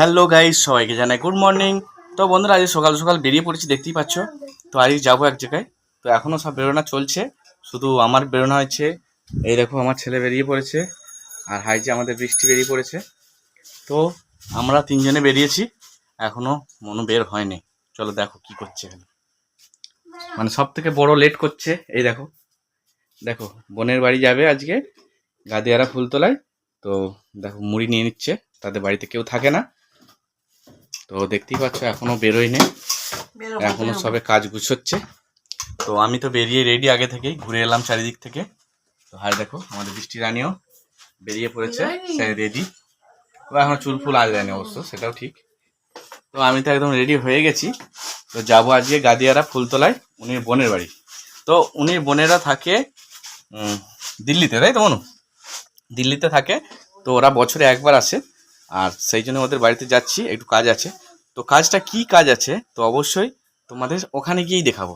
Hello guys, সবাইকে জানাই good morning. তো বন্ধুরা, আজ সকাল সকাল বেরিয়ে পড়েছি, দেখতেই পাচ্ছ। তো আজ যাব এক জায়গায়। তো এখনও সব বেরোনা চলছে। শুধু আমার বেরোনো হয়েছে। এই দেখো, আমার ছেলে বেরিয়ে পড়েছে। আর হাই যে আমাদের বৃষ্টি বেরিয়ে পড়েছে। তো আমরা তিনজনে বেরিয়েছি। এখনও মনো বের হয়নি। চলো দেখো কি করছে মানে সব থেকে বড় লেট করছে। এই দেখো। দেখো, বোনের বাড়ি যাবে আজকে। গাদিয়ারা ফুলতলায়। তো দেখো, মুড়ি নিয়ে নিচ্ছে। তাদের বাড়িতে কেউ থাকে না। তো দেখতেই পাচ্ছ এখনও বেরোই নেই এখনও সবে কাজ গুছোচ্ছে। তো আমি তো বেরিয়ে রেডি আগে থেকেই ঘুরে এলাম চারিদিক থেকে। তো হাই দেখো আমাদের বৃষ্টি রানীও বেরিয়ে পড়েছে সে রেডি ও এখনও চুল ফুল আজ যায়নি অবশ্য সেটাও ঠিক। তো আমি তো একদম রেডি হয়ে গেছি। তো যাব আজকে গাদিয়ারা ফুলতলায় উনির বোনের বাড়ি। তো উনির বোনেরা থাকে দিল্লিতে তাই তো মনু? দিল্লিতে থাকে তো ওরা বছরে একবার আসে। আর সেই জন্য ওদের বাড়িতে যাচ্ছি, একটু কাজ আছে। তো কাজটা কি কাজ আছে? তো অবশ্যই তোমাদের ওখানে গিয়েই দেখাবো।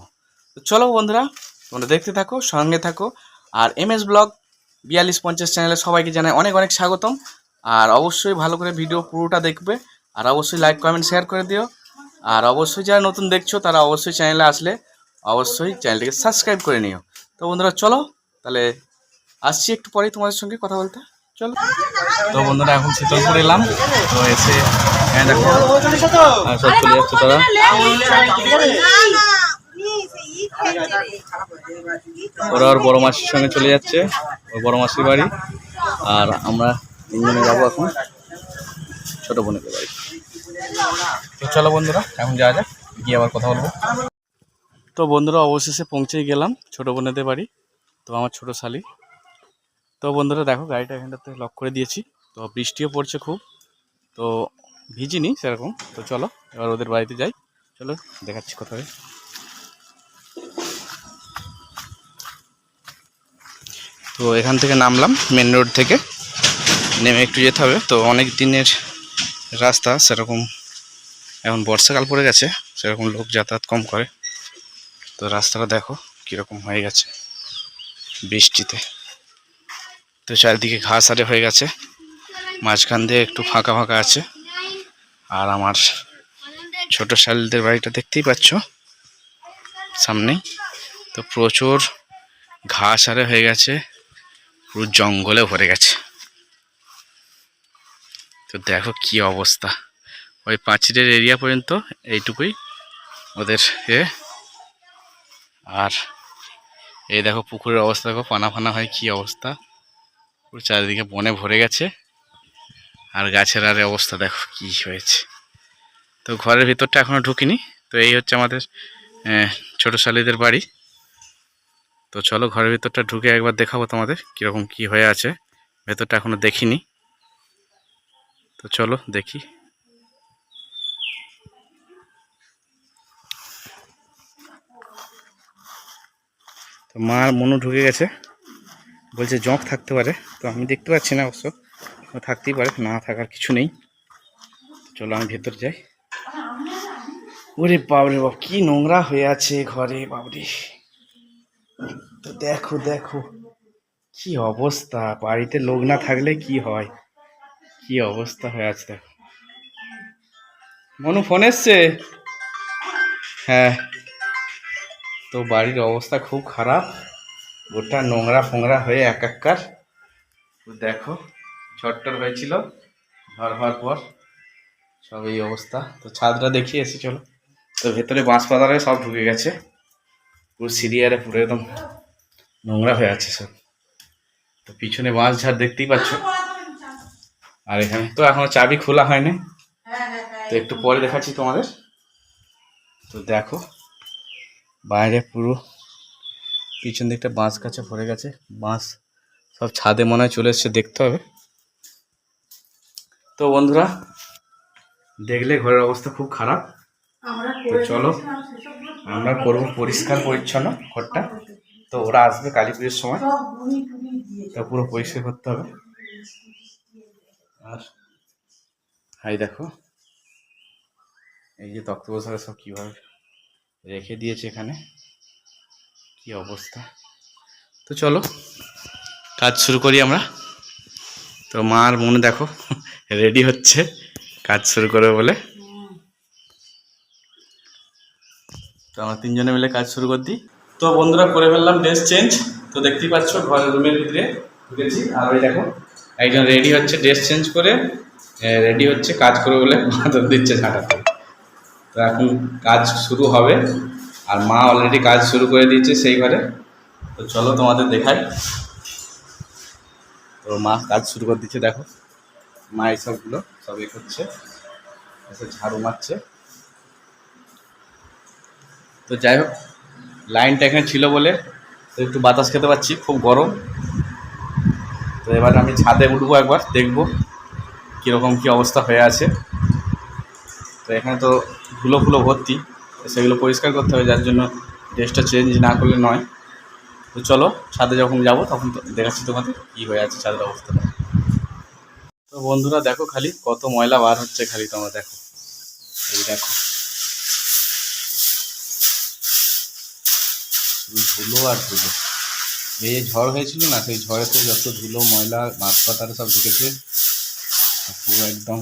তো চলো বন্ধুরা, তোমরা দেখতে থাকো, সঙ্গে থাকো। আর এম এস ব্লগ বিয়াল্লিশ পঞ্চাশ চ্যানেলে সবাইকে জানাই অনেক অনেক স্বাগতম। আর অবশ্যই ভালো করে ভিডিও পুরোটা দেখবে। আর অবশ্যই লাইক, কমেন্ট, শেয়ার করে দিও। আর অবশ্যই যারা নতুন দেখছ, তারা অবশ্যই চ্যানেলে আসলে অবশ্যই চ্যানেলটিকে সাবস্ক্রাইব করে নিও। তো বন্ধুরা, চলো তাহলে আসছি একটু পরেই তোমাদের সঙ্গে কথা বলতে। চলো। তো বন্ধুরা এখন শীতলপুর এলাম। তো এসে হ্যাঁ দেখো আর সব চলে যাচ্ছে তারা। ওরা ওর বড় মাসির সঙ্গে চলে যাচ্ছে ওর বড় মাসির বাড়ি। আর আমরা তিনজনে যাব এখন ছোট বোনের বাড়ি। তো চলো বন্ধুরা এখন যাওয়া যাক গিয়ে আবার কথা বলব। তো বন্ধুরা অবশেষে পৌঁছেই গেলাম ছোট বোনেদের বাড়ি। তো আমার ছোট শালি। তো বন্ধুরা দেখো, গাড়িটা এখানটাতে লক করে দিয়েছি। তো বৃষ্টিও পড়ছে খুব। তো ভিজিনি সেরকম। তো চলো, এবার ওদের বাড়িতে যাই। চলো, দেখাচ্ছি কোথায়। তো এখান থেকে নামলাম মেন রোড থেকে। নেমে একটু যেতে হবে। তো অনেক দিনের রাস্তা, সেরকম এখন বর্ষাকাল পড়ে গেছে, সেরকম লোক যাতায়াত কম করে। তো রাস্তাটা দেখো, কীরকম হয়ে গেছে বৃষ্টিতে। তো চারিদিকে ঘাস আরে হয়ে গেছে। মাঝখান দিয়ে একটু ফাঁকা ফাঁকা আছে। আর আমার ছোট শালিদের বাড়িটা দেখতেই পাচ্ছ সামনেই তো প্রচুর ঘাস আরে হয়ে গেছে, পুরো জঙ্গলে ভরে গেছে। তো দেখো কি অবস্থা। ওই পাঁচিলের এরিয়া পর্যন্ত এইটুকুই ওদের এ। আর এই দেখো পুকুরের অবস্থা, দেখো পানা ফানা হয় কি অবস্থা। পুরো চারিদিকে বনে ভরে গেছে। আর গাছের আর অবস্থা দেখো কি হয়েছে। তো ঘরের ভিতরটা এখনও ঢুকিনি। তো এই হচ্ছে আমাদের ছোট শালিদের বাড়ি। তো চলো ঘরের ভিতরটা ঢুকে একবার দেখাবো তোমাদের কীরকম কি হয়ে আছে। ভেতরটা এখনও দেখিনি। তো চলো দেখি। তো মা মনু ঢুকে গেছে। বলছে জঁক থাকতে পারে। তো আমি দেখতে পাচ্ছি না অবশ্য। থাকতেই পারে, না থাকার কিছু নেই। চলো আমি ভেতর যাই। ওরে বাবরে বাপ, কি নোংরা হয়ে আছে ঘরে বাবরে তো দেখো দেখো, কি অবস্থা। বাড়িতে লোক না থাকলে কি হয়? কি অবস্থা হয়ে আছে দেখো। মনু ফোন এসছে? হ্যাঁ। তো বাড়ির অবস্থা খুব খারাপ। গোটা নোংরা ফোংরা হয়ে একাকার তো দেখো ঝড়টর হয়েছিল ঝড় হওয়ার পর সব এই অবস্থা। তো ছাদটা দেখিয়ে এসে চলো। তো ভেতরে বাঁশ পাতারে সব ঢুকে গেছে। পুরো সিরিয়ারে পুরো একদম নোংরা হয়ে আছে সব। তো পিছনে বাঁশ ঝাড় দেখতেই পাচ্ছ। আর এখানে তো এখনও চাবি খোলা হয়নি। তো একটু পরে দেখাচ্ছি তোমাদের। তো দেখো, বাইরে পুরো পিছন দিকটা বাঁশ গাছে ভরে গেছে। বাঁশ সব ছাদে মনে হয় চলে এসছে দেখতে হবে। তো বন্ধুরা দেখলে ঘরের অবস্থা খুব খারাপ। তো চলো আমরা করব পরিষ্কার পরিচ্ছন্ন ঘরটা। তো ওরা আসবে কালী পুজোর সময়। তো পুরো পরিষ্কার করতে হবে। আর হাই দেখো এই যে তক্ত বসারে সব কীভাবে রেখে দিয়েছে এখানে। কি অবস্থা? তো চলো, কাজ শুরু করি আমরা। তো মার মনে দেখো রেডি হচ্ছে কাজ শুরু করবে বলে। তো আমরা তিনজনে মিলে কাজ শুরু করে দিই। তো বন্ধুরা, করে ফেললাম ড্রেস চেঞ্জ তো দেখতেই পাচ্ছ, ঘরের রুমের ভিতরে ঢুকেছি। আর ওই দেখো, একজন রেডি হচ্ছে ড্রেস চেঞ্জ করে। রেডি হচ্ছে কাজ করে বলে। মাদর দিচ্ছে ঝাঁটাতে। তো এখন কাজ শুরু হবে। আর মা অলরেডি কাজ শুরু করে দিয়েছে সেই ঘরে। তো চলো তোমাদের দেখাই। তো মা কাজ শুরু করে দিচ্ছে দেখো। মা এইসবগুলো সব এ করছে, এসে ঝাড়ু মারছে। তো যাই হোক, লাইনটা এখানে ছিল বলে তো একটু বাতাস খেতে পাচ্ছি, খুব গরম। তো এবার আমি ছাদে উঠবো একবার, দেখব কীরকম কী অবস্থা হয়ে আছে। তো এখানে তো ধুলো ফুলো ভর্তি। সেগুলো পরিষ্কার করতে হবে, যার জন্য ড্রেসটা চেঞ্জ না করলে নয়। তো চলো, ছাদে যখন যাব তখন দেখাচ্ছি তোমাদের কী হয়ে আছে ছাদের অবস্থাটা তো বন্ধুরা দেখো খালি কত ময়লা বার হচ্ছে খালি তোমরা দেখো। এই দেখো। ধুলো আর ধুলো। এই ঝড় হয়েছিল না, সেই ঝড়েতে যত ধুলো, ময়লা, মাছ পাতারে সব ঢুকেছে পুরো একদম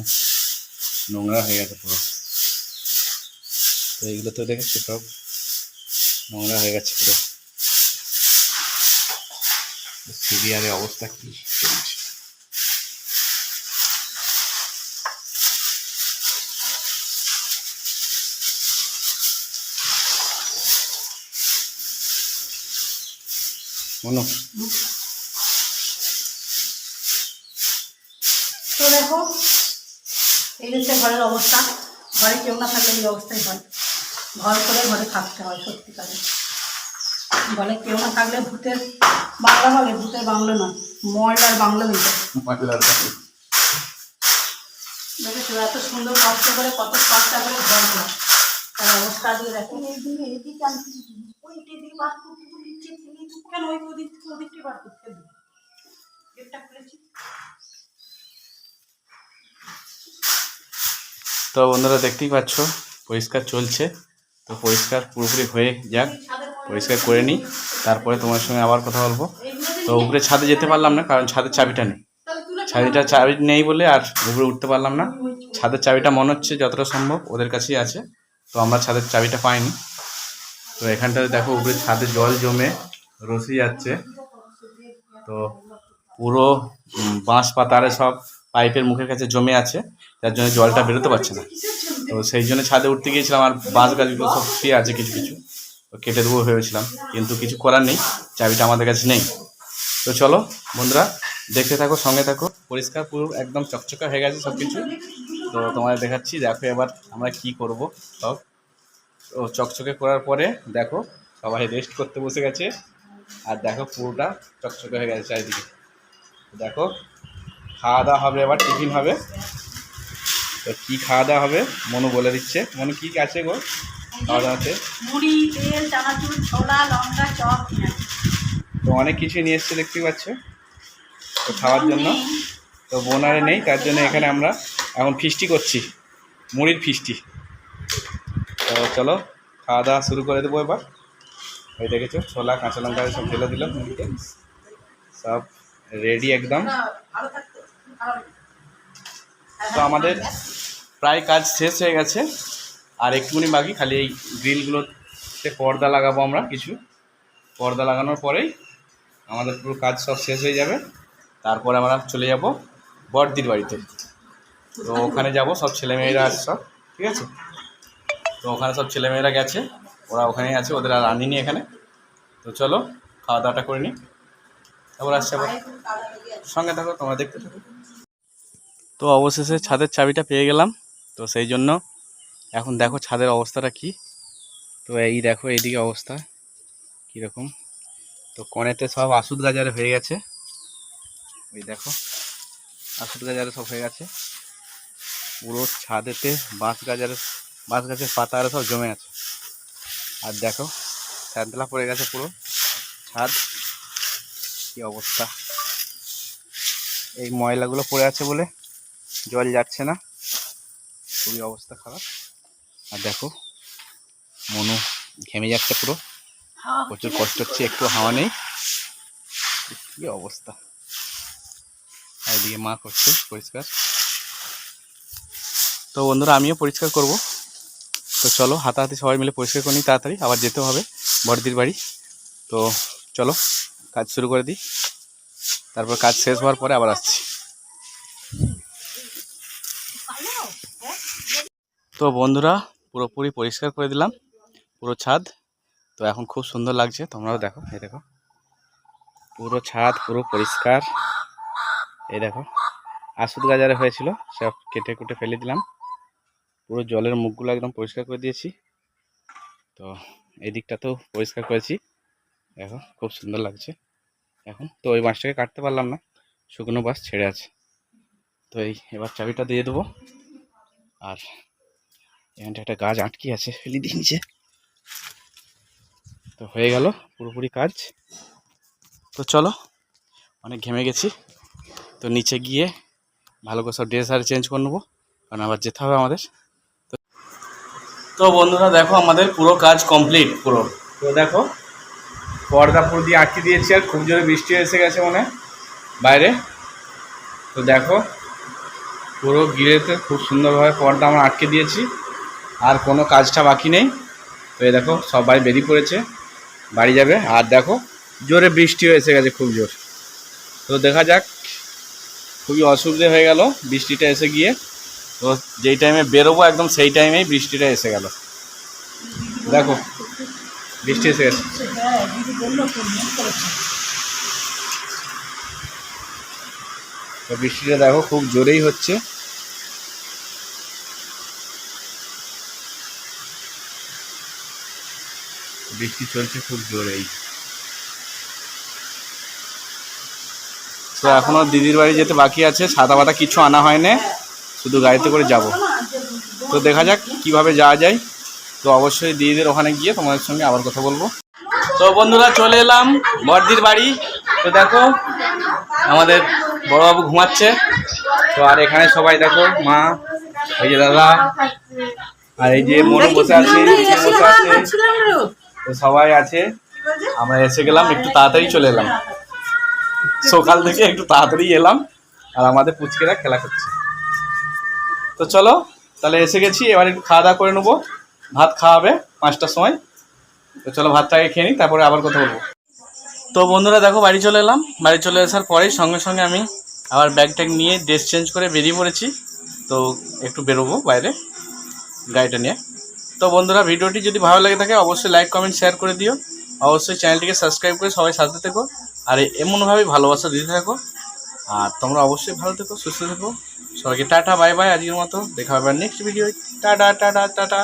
নোংরা হয়ে গেছে পুরো। তো এইগুলো তো দেখেছ সব নোংরা হয়ে গেছে পুরো সিরিয়ারের অবস্থা কি চলছে মনো তো দেখো এই হচ্ছে ঘরের অবস্থা ঘরে কেউ না থাকলে এই অবস্থাই হয় ঘর করে ঘরে থাকতে হয় সত্যিকারে। ঘরে কেউ না থাকলে ভূতের বাংলা বলে ভূতের বাংলা নয় ময়লার বাংলা হয়ে যায়। দেখেছ এত সুন্দর কষ্ট করে কত কষ্ট করে ঘর করে। তার অবস্থা দিয়ে দেখো। এদিকে আনতে ওই দিকে বার করতে দিচ্ছে কেন ওই ওদিক থেকে ওদিকটি বার করতে দিই গেটটা খুলেছি। তো বন্ধুরা দেখতেই পাচ্ছ পরিষ্কার চলছে। তো পরিষ্কার পুরোপুরি হয়ে যাক, পরিষ্কার করে নিই। তারপরে তোমার সঙ্গে আবার কথা বলব। তো উপরে ছাদে যেতে পারলাম না, কারণ ছাদের চাবিটা নেই। ছাদিটা চাবি নেই বলে আর উপরে উঠতে পারলাম না। ছাদের চাবিটা মনে হচ্ছে যতটা সম্ভব ওদের কাছেই আছে, তো আমরা ছাদের চাবিটা পাইনি। তো এখানটাতে দেখো উপরে ছাদে জল জমে রসি যাচ্ছে। তো পুরো বাঁশ পাতারে সব পাইপের মুখের কাছে জমে আছে, যার জন্য জলটা বেরোতে পারছে না। তো সেই জন্য ছাদে উঠতে গিয়েছিলাম আর বাঁশ গাছগুলো সব শুয়ে আছে কিছু কিছু। তো কেটে দেবো ভেবেছিলাম, কিন্তু কিছু করার নেই, চাবিটা আমাদের কাছে নেই। তো চলো বন্ধুরা, দেখতে থাকো, সঙ্গে থাকো। পরিষ্কার, পুরো একদম চকচকা হয়ে গেছে সব কিছু তো তোমাদের দেখাচ্ছি, দেখো এবার আমরা কি করব সব। তো চকচকে করার পরে দেখো, সবাই রেস্ট করতে বসে গেছে। আর দেখো পুরোটা চকচকে হয়ে গেছে চারিদিকে। দেখো, খাওয়া দাওয়া হবে এবার টিফিন হবে। তো কী খাওয়া দাওয়া হবে? মনু বলে দিচ্ছে। মনু কী আছে গো? খাওয়া দাওয়াতে? মুড়ি তেল চানাচুর ছোলা লঙ্কা চপ তো অনেক কিছু নিয়ে এসছে দেখতে পাচ্ছ? তো খাওয়ার জন্য। তো বোনারে নেই তার জন্য এখানে আমরা এখন ফিস্টি করছি। মুড়ির ফিস্টি। তো চলো খাওয়া দাওয়া শুরু করে দেবো এবার। ওই দেখেছ ছোলা কাঁচা লঙ্কা সব ঢেলে দিলাম মুড়িতে। সব রেডি একদম। তো আমাদের প্রায় কাজ শেষ হয়ে গেছে। আর একটুখানি বাকি, খালি এই গ্রিলগুলোতে পর্দা লাগাবো আমরা কিছু। পর্দা লাগানোর পরেই আমাদের পুরো কাজ সব শেষ হয়ে যাবে। তারপরে আমরা চলে যাব বড়দির বাড়িতে। তো ওখানে যাব, সব ছেলেমেয়েরা আছে সব, ঠিক আছে? তো ওখানে সব ছেলেমেয়েরা গেছে, ওরা ওখানেই আছে, ওদের আর আনিনি এখানে। তো চলো, খাওয়া দাওয়াটা করে নিই। তারপর আসছে আবার। সঙ্গে থাকো, তোমরা দেখতে থাকো। তো অবশেষে ছাদের চাবিটা পেয়ে গেলাম। তো সেই জন্য এখন দেখো ছাদের অবস্থাটা কি। তো এই দেখো এইদিকে অবস্থা কীরকম। তো কনেতে সব আসুদ গাজারে হয়ে গেছে। ওই দেখো আসুদ গাজারে সব হয়ে গেছে। পুরো ছাদেতে বাঁশ গাজারে, বাঁশ গাছের পাতা আরে সব জমে আছে। আর দেখো ছাদলা পড়ে গেছে পুরো। ছাদ, কি অবস্থা। এই ময়লাগুলো পড়ে আছে বলে জল যাচ্ছে না। খুবই অবস্থা খারাপ। আর দেখো, মনু ঘেমে যাচ্ছে পুরো। প্রচুর কষ্ট হচ্ছে একটু হাওয়া নেই। কি অবস্থা। এদিকে মা করছে, পরিষ্কার। তো বন্ধুরা, আমিও পরিষ্কার করব। তো চলো, হাতাহাতি সবাই মিলে পরিষ্কার করে নিই তাড়াতাড়ি। আবার যেতে হবে বড়দির বাড়ি। তো চলো, কাজ শুরু করে দিই। তারপর কাজ শেষ হওয়ার পরে আবার আসছি। তো বন্ধুরা, পুরোপুরি পরিষ্কার করে দিলাম, পুরো ছাদ। তো এখন খুব সুন্দর লাগছে, তোমরাও দেখো, এই দেখো। পুরো ছাদ, পুরো পরিষ্কার, এই দেখো। আসুদ গাজারে হয়েছিল, সব কেটে কুটে ফেলে দিলাম। পুরো জলের মুখগুলো একদম পরিষ্কার করে দিয়েছি। তো এই দিকটাতেও পরিষ্কার করেছি, দেখো, খুব সুন্দর লাগছে। এখন তো ওই বাঁশটাকে কাটতে পারলাম না, শুকনো বাঁশ ছেড়ে আছে। তো এই, এবার চাবিটা দিয়ে দেবো। আর এখানটা একটা গাছ আটকে আছে ফেলে দিয়েছে। তো হয়ে গেল পুরোপুরি কাজ। তো চলো, অনেক ঘেমে গেছি। তো নিচে গিয়ে ভালো করে সব ড্রেস আর চেঞ্জ করে নেব, কারণ আবার যেতে হবে আমাদের। তো বন্ধুরা, দেখো আমাদের পুরো কাজ কমপ্লিট পুরো। তো দেখো, পর্দা পুরো দিয়ে আটকে দিয়েছি আর খুব জোরে বৃষ্টি এসে গেছে মনে বাইরে। তো দেখো, পুরো গিরেতে খুব সুন্দরভাবে পর্দা আমরা আটকে দিয়েছি। আর কোনো কাজটা বাকি নেই। তো দেখো, সবাই বেরিয়ে পড়েছে। বাড়ি যাবে। আর দেখো, জোরে বৃষ্টিও এসে গেছে খুব জোর। তো দেখা যাক, খুবই অসুবিধে হয়ে গেল বৃষ্টিটা এসে গিয়ে। তো যেই টাইমে বেরোবো একদম সেই টাইমেই বৃষ্টিটা এসে গেল। দেখো, বৃষ্টি এসে গেছে। তো বৃষ্টিটা দেখো, খুব জোরেই হচ্ছে। বৃষ্টি চলছে খুব জোরেই। তো এখনও দিদির বাড়ি যেতে বাকি আছে, ছাতা পাতা কিছু আনা হয়নি, শুধু গাড়িতে করে যাব। তো দেখা যাক কীভাবে যাওয়া যায়। তো অবশ্যই দিদিদের ওখানে গিয়ে তোমাদের সঙ্গে আবার কথা বলব। তো বন্ধুরা, চলে এলাম বড়দির বাড়ি। তো দেখো, আমাদের বড়বাবু ঘুমাচ্ছে। তো আর এখানে সবাই দেখো, মা, এই যে দাদা, আর এই যে মনে বসে আছে বসে আছে। তো সবাই আছে। আমরা এসে গেলাম, একটু তাড়াতাড়ি চলে এলাম। সকাল থেকে একটু তাড়াতাড়ি এলাম, আর আমাদের পুচকেরা খেলা করছে। তো চলো, তাহলে এসে গেছি, এবার একটু খাওয়া দাওয়া করে নেব। ভাত খাওয়াবে পাঁচটার সময়। তো চলো, ভাতটাকে খেয়ে নিই, তারপরে আবার কথা বলব। তো বন্ধুরা, দেখো, বাড়ি চলে এলাম। বাড়ি চলে আসার পরেই সঙ্গে সঙ্গে আমি আবার ব্যাগ ট্যাগ নিয়ে ড্রেস চেঞ্জ করে বেরিয়ে পড়েছি। তো একটু বেরোবো বাইরে, গাড়িটা নিয়ে। তো বন্ধুরা, ভিডিওটি যদি ভালো লাগে থাকে, অবশ্যই লাইক কমেন্ট শেয়ার করে দিও। অবশ্যই চ্যানেলটিকে সাবস্ক্রাইব করে সবাই সাথে থেকো। আর এমনভাবেই ভালোবাসা দিতে থাকো। আর তোমরা অবশ্যই ভালো থেকো, সুস্থ থেকো। সবাইকে টাটা বাই বাই আজকের মতো। দেখা হবে next video tata tata tata.